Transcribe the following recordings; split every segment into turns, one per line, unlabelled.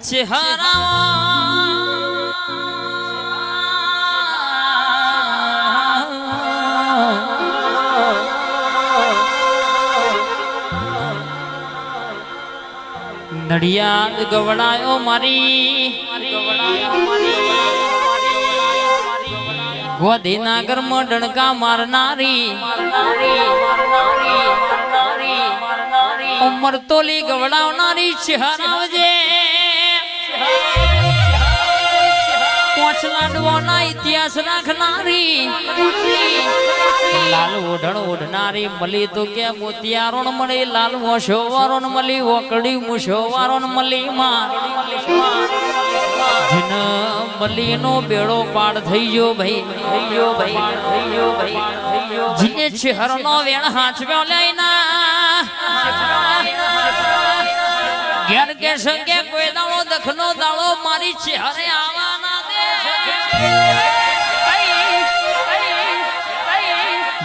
નડિયાદ ગવડાયો મારી. ગોધીનાગરમાં ડણકા મારનારી. ઉમર તોલી ગવડાવનારી. છે હરાવજે પોચ ઇતિહાસ રાખનારી. લાલ ઓઢણ ઓઢનારી મળી તો કે મોતિયારો મળી, લાલ મોશોવારો ન મળી વકડી મુશોવારો ન મળી માં. જીન મલીનો બેડો પાડ થઈ ગયો ભાઈ, થઈ ગયો ભાઈ વેણ હાચવ્યો લઈના. ઘેર કે સંગે કોઈ દાડો દખનો દાડો મારી છેહરે આવાના दे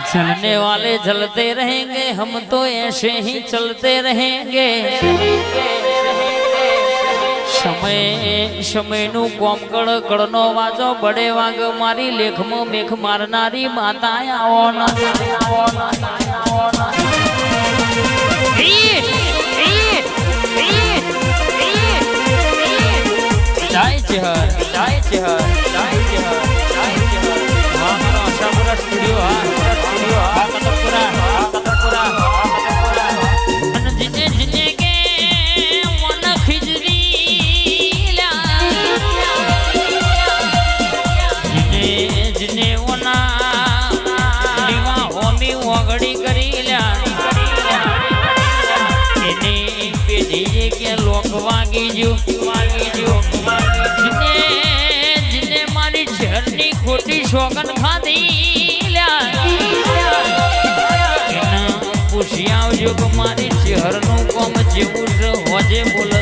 चलने वाले चलते रहेंगे हम तो ऐसे ही चलते रहेंगे સમય સમયનું કોમ કળ કળનો વાજો બડે વાગ મારી લેખમાં મેઘ મારનારી માતા આવો ના આવો ના આવો ના ઓગડી કરી એને પેઢીએ કે લોક વાગી જો મારી શહેરની ખોટી સોગન ખાધી પૂછી આવજો કે મારી શહેરનું કોમ જેવું